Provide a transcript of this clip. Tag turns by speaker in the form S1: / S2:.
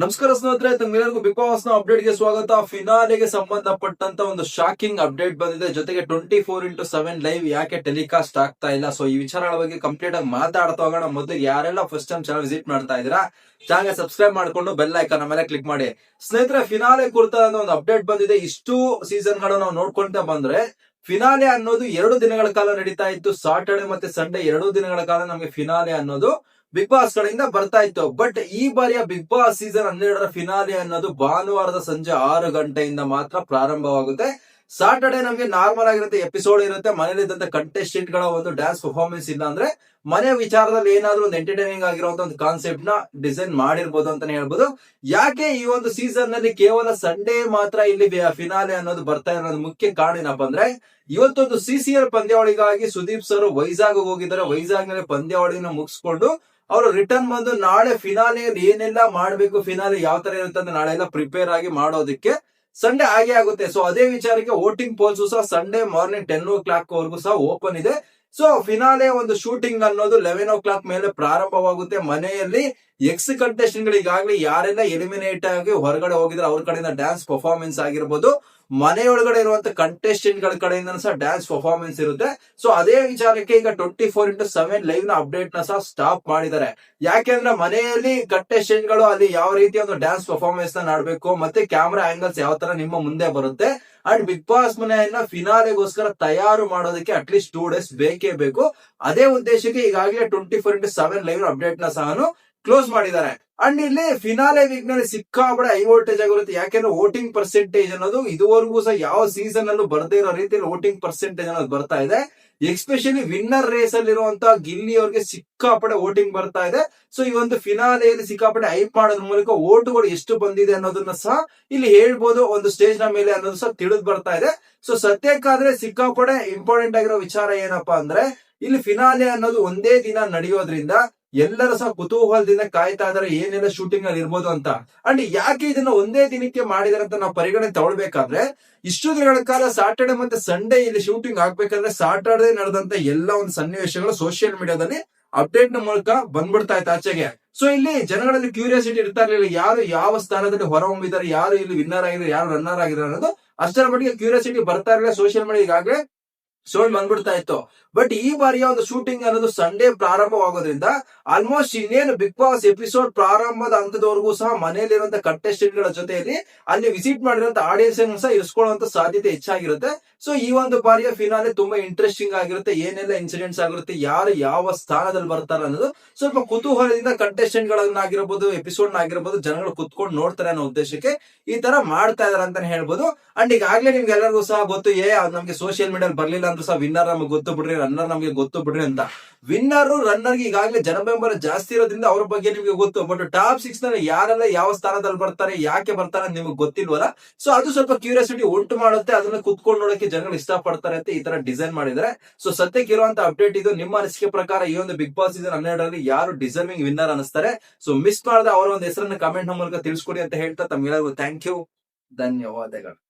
S1: ನಮಸ್ಕಾರ ಸ್ನೇಹಿತರೆ ತಮ್ಗೆಲ್ಲರಿಗೂ ಬಿಗ್ ಬಾಸ್ನ ಅಪ್ಡೇಟ್ಗೆ ಸ್ವಾಗತ. ಫಿನಾಲೆಗೆ ಸಂಬಂಧಪಟ್ಟಂತ ಒಂದು ಶಾಕಿಂಗ್ ಅಪ್ಡೇಟ್ ಬಂದಿದೆ. ಜೊತೆಗೆ twenty four into seven live ಯಾಕೆ ಟೆಲಿಕಾಸ್ಟ್ ಆಗ್ತಾ ಇಲ್ಲ? ಸೊ ಈ ವಿಚಾರಗಳ ಬಗ್ಗೆ ಕಂಪ್ಲೀಟ್ ಆಗಿ ಮಾತಾಡ್ತಾ ಹೋಗೋಣ. ಮೊದಲು ಯಾರೆಲ್ಲ ಫಸ್ಟ್ ಟೈಮ್ ಚಾನಲ್ ವಿಸಿಟ್ ಮಾಡ್ತಾ ಇದೀರಾ ಚಾನಲ್ ಸಬ್ಸ್ಕ್ರೈಬ್ ಮಾಡ್ಕೊಂಡು ಬೆಲ್ ಐಕನ್ ಮೇಲೆ ಕ್ಲಿಕ್ ಮಾಡಿ. ಸ್ನೇಹಿತರೆ ಫಿನಾಲೆ ಕುರಿತಾದ ಒಂದು ಅಪ್ಡೇಟ್ ಬಂದಿದೆ. ಇಷ್ಟು ಸೀಸನ್ಗಳು ನಾವು ನೋಡ್ಕೊಂತ ಬಂದ್ರೆ ಫಿನಾಲೆ ಅನ್ನೋದು ಎರಡು ದಿನಗಳ ಕಾಲ ನಡೀತಾ ಇತ್ತು, ಸಾಟರ್ಡೆ ಮತ್ತೆ ಸಂಡೇ ಎರಡು ದಿನಗಳ ಕಾಲ ನಮಗೆ ಫಿನಾಲೆ ಅನ್ನೋದು ಬಿಗ್ ಬಾಸ್ ಗಳಿಂದ ಬರ್ತಾ ಇತ್ತು. ಬಟ್ ಈ ಬಾರಿಯ ಬಿಗ್ ಬಾಸ್ ಸೀಸನ್ ಹನ್ನೆರಡರ ಫಿನಾಲೆ ಅನ್ನೋದು ಭಾನುವಾರದ ಸಂಜೆ ಆರು ಗಂಟೆಯಿಂದ ಮಾತ್ರ ಪ್ರಾರಂಭವಾಗುತ್ತೆ. ಸಾಟರ್ಡೆ ನಮಗೆ ನಾರ್ಮಲ್ ಆಗಿರುತ್ತೆ ಎಪಿಸೋಡ್ ಇರುತ್ತೆ ಮನೇಲಿ ಇದ್ದಂತ ಕಂಟೆಸ್ಟೆಂಟ್ಗಳ ಒಂದು ಡ್ಯಾನ್ಸ್ ಪರ್ಫಾರ್ಮೆನ್ಸ್ ಇಲ್ಲ ಅಂದ್ರೆ ಮನೆ ವಿಚಾರದಲ್ಲಿ ಏನಾದ್ರೂ ಒಂದು ಎಂಟರ್ಟೈನಿಂಗ್ ಆಗಿರುವಂತ ಒಂದು ಕಾನ್ಸೆಪ್ಟ್ನ ಡಿಸೈನ್ ಮಾಡಿರ್ಬೋದು ಅಂತಾನೆ ಹೇಳ್ಬೋದು. ಯಾಕೆ ಈ ಒಂದು ಸೀಸನ್ನಲ್ಲಿ ಕೇವಲ ಸಂಡೇ ಮಾತ್ರ ಇಲ್ಲಿ ಫಿನಾಲೆ ಅನ್ನೋದು ಬರ್ತಾ ಇರೋದು ಮುಖ್ಯ ಕಾರಣ ಏನಪ್ಪ ಅಂದ್ರೆ ಇವತ್ತೊಂದು ಸಿ ಸಿ ಪಂದ್ಯಾವಳಿಗಾಗಿ ಸುದೀಪ್ ಸರ್ ವೈಜಾಗ್ ಹೋಗಿದ್ದಾರೆ. ವೈಜಾಗ್ನಲ್ಲಿ ಪಂದ್ಯಾವಳಿನ ಮುಗಿಸ್ಕೊಂಡು ಅವರು ರಿಟರ್ನ್ ಬಂದು ನಾಳೆ ಫಿನಾಲೆಯಲ್ಲಿ ಏನೆಲ್ಲ ಮಾಡಬೇಕು ಫಿನಾಲೆ ಯಾವ ತರ ಇರುತ್ತೆ ಅಂತ ನಾಳೆ ಎಲ್ಲ ಪ್ರಿಪೇರ್ ಆಗಿ ಮಾಡೋದಕ್ಕೆ ಸಂಡೇ ಹಾಗೆ ಆಗುತ್ತೆ. ಸೊ ಅದೇ ವಿಚಾರಕ್ಕೆ ವೋಟಿಂಗ್ ಪೋಲ್ಸ್ ಸಹ Sunday morning ten o'clock ವರೆಗೂ ಸಹ ಓಪನ್ ಇದೆ. ಸೊ ಫಿನಾಲೆ ಒಂದು ಶೂಟಿಂಗ್ ಅನ್ನೋದು ಲೆವೆನ್ ಓ ಕ್ಲಾಕ್ ಮೇಲೆ ಪ್ರಾರಂಭವಾಗುತ್ತೆ ಮನೆಯಲ್ಲಿ. ಎಕ್ಸ್ ಕಂಟೆಸ್ಟೆಂಟ್ ಗಳಿಗಾಗ್ಲಿ ಯಾರೆಲ್ಲ ಎಲಿಮಿನೇಟ್ ಆಗಿ ಹೊರಗಡೆ ಹೋಗಿದ್ರೆ ಅವ್ರ ಕಡೆಯಿಂದ ಡ್ಯಾನ್ಸ್ ಪರ್ಫಾರ್ಮೆನ್ಸ್ ಆಗಿರ್ಬೋದು. ಮನೆಯೊಳಗಡೆ ಇರುವಂತ ಕಂಟೆಸ್ಟೆಂಟ್ಗಳ ಕಡೆಯಿಂದ ಸಹ ಡ್ಯಾನ್ಸ್ ಪರ್ಫಾರ್ಮೆನ್ಸ್ ಇರುತ್ತೆ. ಸೊ ಅದೇ ವಿಚಾರಕ್ಕೆ ಈಗ ಟ್ವೆಂಟಿ ಫೋರ್ ಇಂಟು ಸೆವೆನ್ ಲೈವ್ನ ಅಪ್ಡೇಟ್ನ ಸಹ ಸ್ಟಾಪ್ ಮಾಡಿದ್ದಾರೆ. ಯಾಕೆಂದ್ರೆ ಮನೆಯಲ್ಲಿ ಕಂಟೆಸ್ಟೆಂಟ್ಗಳು ಅಲ್ಲಿ ಯಾವ ರೀತಿ ಒಂದು ಡ್ಯಾನ್ಸ್ ಪರ್ಫಾರ್ಮೆನ್ಸ್ನ ಮಾಡಬೇಕು ಮತ್ತೆ ಕ್ಯಾಮ್ರಾ ಆಂಗಲ್ಸ್ ಯಾವ ತರ ನಿಮ್ಮ ಮುಂದೆ ಬರುತ್ತೆ ಅಂಡ್ ಬಿಗ್ ಬಾಸ್ ಮನೆಯನ್ನ ಫಿನಾಲೆಗೋಸ್ಕರ ತಯಾರು ಮಾಡೋದಕ್ಕೆ ಅಟ್ಲೀಸ್ಟ್ ಟೂ ಡೇಸ್ ಬೇಕೇ ಬೇಕು. ಅದೇ ಉದ್ದೇಶಕ್ಕೆ ಈಗಾಗಲೇ twenty four into seven live ಅಪ್ಡೇಟ್ನ ಸಹ ಕ್ಲೋಸ್ ಮಾಡಿದ್ದಾರೆ. ಅಂಡ್ ಇಲ್ಲಿ ಫಿನಾಲೆ ವೀಕ್ನಲ್ಲಿ ಸಿಕ್ಕಾಪಡೆ ಹೈ ವೋಲ್ಟೇಜ್ ಆಗಿರುತ್ತೆ. ಯಾಕೆಂದ್ರೆ ವೋಟಿಂಗ್ ಪರ್ಸೆಂಟೇಜ್ ಅನ್ನೋದು ಇದುವರೆಗೂ ಸಹ ಯಾವ ಸೀಸನ್ ಅಲ್ಲೂ ಬರದೇ ಇರೋ ರೀತಿಯಲ್ಲಿ ವೋಟಿಂಗ್ ಪರ್ಸೆಂಟೇಜ್ ಅನ್ನೋದು ಬರ್ತಾ ಇದೆ. ಎಕ್ಸ್ಪೆಷಲಿ ವಿನ್ನರ್ ರೇಸ್ ಅಲ್ಲಿ ಇರುವಂತಹ ಗಿಲ್ಲಿ ಅವ್ರಿಗೆ ಸಿಕ್ಕಾಪಡೆ ವೋಟಿಂಗ್ ಬರ್ತಾ ಇದೆ. ಸೊ ಈ ಒಂದು ಫಿನಾಲೆಯಲ್ಲಿ ಸಿಕ್ಕಾಪಡೆ ಹೈಪ್ ಮಾಡೋದ್ರ ಮೂಲಕ ಓಟುಗಳು ಎಷ್ಟು ಬಂದಿದೆ ಅನ್ನೋದನ್ನ ಸಹ ಇಲ್ಲಿ ಹೇಳ್ಬೋದು. ಒಂದು ಸ್ಟೇಜ್ನ ಮೇಲೆ ಅನ್ನೋದು ಸಹ ತಿಳಿದು ಬರ್ತಾ ಇದೆ. ಸೊ ಸದ್ಯಕ್ಕಾದ್ರೆ ಸಿಕ್ಕಾಪಡೆ ಇಂಪಾರ್ಟೆಂಟ್ ಆಗಿರೋ ವಿಚಾರ ಏನಪ್ಪಾ ಅಂದ್ರೆ, ಇಲ್ಲಿ ಫಿನಾಲೆ ಅನ್ನೋದು ಒಂದೇ ದಿನ ನಡೆಯೋದ್ರಿಂದ ಎಲ್ಲರೂ ಸಹ ಕುತೂಹಲದಿಂದ ಕಾಯ್ತಾ ಇದಾರೆ ಏನೆಲ್ಲ ಶೂಟಿಂಗ್ ಅಲ್ಲಿ ಇರ್ಬೋದು ಅಂತ. ಅಂಡ್ ಯಾಕೆ ಇದನ್ನ ಒಂದೇ ದಿನಕ್ಕೆ ಮಾಡಿದಾರೆ ಅಂತ ನಾವು ಪರಿಗಣನೆ ತಗೊಳ್ಬೇಕಾದ್ರೆ, ಇಷ್ಟು ದಿನಗಳ ಕಾಲ ಸಾಟರ್ಡೆ ಮತ್ತೆ ಸಂಡೇ ಇಲ್ಲಿ ಶೂಟಿಂಗ್ ಆಗ್ಬೇಕಾದ್ರೆ ಸಾಟರ್ಡೆ ನಡೆದಂತ ಎಲ್ಲ ಒಂದು ಸನ್ನಿವೇಶಗಳು ಸೋಷಿಯಲ್ ಮೀಡಿಯಾದಲ್ಲಿ ಅಪ್ಡೇಟ್ನ ಮೂಲಕ ಬಂದ್ಬಿಡ್ತಾ ಇತ್ತು ಆಚೆಗೆ. ಸೊ ಇಲ್ಲಿ ಜನಗಳಲ್ಲಿ ಕ್ಯೂರಿಯಾಸಿಟಿ ಇರ್ತಾ ಇರಲಿಲ್ಲ, ಯಾರು ಯಾವ ಸ್ಥಾನದಲ್ಲಿ ಹೊರಹೊಮ್ಮಿದ್ದಾರೆ ಯಾರು ಇಲ್ಲಿ ವಿನ್ನರ್ ಆಗಿದ್ದಾರೆ, ಯಾರು ರನ್ನರ್ ಆಗಿದ್ದಾರೆ ಅನ್ನೋದು ಅಷ್ಟರ ಮಟ್ಟಿಗೆ ಕ್ಯೂರಿಯಾಸಿಟಿ ಬರ್ತಾ ಇರಲಿಲ್ಲ ಸೋಷಿಯಲ್ ಮೀಡಿಯಾ ಈಗಾಗಲೇ. ಸೋಲ್ ಬಂದ್ಬಿಡ್ತಾ ಇತ್ತು. ಬಟ್ ಈ ಬಾರಿಯ ಒಂದು ಶೂಟಿಂಗ್ ಅನ್ನೋದು ಸಂಡೇ ಪ್ರಾರಂಭವಾಗೋದ್ರಿಂದ ಆಲ್ಮೋಸ್ಟ್ ಇನ್ನೇನು ಬಿಗ್ ಬಾಸ್ ಎಪಿಸೋಡ್ ಪ್ರಾರಂಭದ ಹಂತದವರೆಗೂ ಸಹ ಮನೆಯಲ್ಲಿರುವಂತ ಕಂಟೆಸ್ಟೆಂಟ್ಗಳ ಜೊತೆಯಲ್ಲಿ ಅಲ್ಲಿ ವಿಸಿಟ್ ಮಾಡಿರುವಂತ ಆಡಿಯನ್ಸ್ ಸಹ ಇರಿಸ್ಕೊಳ್ಳುವಂತ ಸಾಧ್ಯತೆ ಹೆಚ್ಚಾಗಿರುತ್ತೆ. ಸೊ ಈ ಒಂದು ಬಾರಿಯ ಫಿನಾಲೆ ತುಂಬಾ ಇಂಟ್ರೆಸ್ಟಿಂಗ್ ಆಗಿರುತ್ತೆ. ಏನೆಲ್ಲ ಇನ್ಸಿಡೆಂಟ್ಸ್ ಆಗಿರುತ್ತೆ, ಯಾರು ಯಾವ ಸ್ಥಾನದಲ್ಲಿ ಬರ್ತಾರೆ ಅನ್ನೋದು ಸ್ವಲ್ಪ ಕುತೂಹಲದಿಂದ ಕಂಟೆಸ್ಟೆಂಟ್ ಗಳನ್ನಾಗಿರ್ಬೋದು ಎಪಿಸೋಡ್ ಆಗಿರ್ಬೋದು ಜನಗಳು ಕುತ್ಕೊಂಡು ನೋಡ್ತಾರೆ ಅನ್ನೋ ಉದ್ದೇಶಕ್ಕೆ ಈ ತರ ಮಾಡ್ತಾ ಇದಾರೆ ಅಂತಾನೆ ಹೇಳ್ಬೋದು. ಅಂಡ್ ಈಗಾಗಲೇ ನಿಮ್ಗೆ ಎಲ್ಲರಿಗೂ ಸಹ ಗೊತ್ತು, ಏ ನಮ್ಗೆ ಸೋಷಿಯಲ್ ಮೀಡಿಯಾ ಬರ್ಲಿಲ್ಲ ಅಂದ್ರೂ ಸಹ ವಿನ್ನರ್ ನಮ್ಗೆ ಗೊತ್ತು ಬಿಡ್ರಿ ರನ್ನರ್ ನಮ್ಗೆ ಗೊತ್ತು ಬಿಡ್ರಿ ಅಂತ. ವಿನ್ನರ್ ರನ್ನರ್ ಈಗಾಗಲೇ ಜನಬೆಂಬಲ ಜಾಸ್ತಿ ಇರೋದ್ರಿಂದ ಅವ್ರ ಬಗ್ಗೆ ನಿಮ್ಗೆ ಗೊತ್ತು. ಬಟ್ ಟಾಪ್ ಸಿಕ್ಸ್ನಲ್ಲಿ ಯಾರೆಲ್ಲ ಯಾವ ಸ್ಥಾನದಲ್ಲಿ ಬರ್ತಾರೆ, ಯಾಕೆ ಬರ್ತಾರೆ ನಿಮ್ಗೆ ಗೊತ್ತಿಲ್ವಲ್ಲ? ಸೊ ಅದು ಸ್ವಲ್ಪ ಕ್ಯೂರಿಯಾಸಿಟಿ ಉಂಟು ಮಾಡುತ್ತೆ. ಅದನ್ನ ಕುತ್ಕೊಂಡು ನೋಡಕ್ಕೆ ಜನಗಳು ಇಷ್ಟಪಡ್ತಾರೆ ಅಂತ ಈ ತರ ಡಿಸೈನ್ ಮಾಡಿದ್ರೆ ಸೊ ಸದ್ಯಕ್ಕೆ ಇರುವಂತ ಅಪ್ಡೇಟ್ ಇದು. ನಿಮ್ಮ ಅನಿಸಿಕೆ ಪ್ರಕಾರ ಈ ಒಂದು ಬಿಗ್ ಬಾಸ್ ಸೀಸನ್ ಹನ್ನೆರಡರಲ್ಲಿ ಯಾರು ಡಿಸರ್ವಿಂಗ್ ವಿನ್ನರ್ ಅನಿಸ್ತಾರೆ ಸೊ ಮಿಸ್ ಮಾಡದೆ ಅವರ ಒಂದು ಹೆಸರನ್ನು ಕಮೆಂಟ್ ಮೂಲಕ ತಿಳಿಸ್ಕೊಡಿ ಅಂತ ಹೇಳ್ತಾ ತಮ್ಗೆಲ್ಲರಿಗೂ ಥ್ಯಾಂಕ್ ಯು ಧನ್ಯವಾದಗಳು.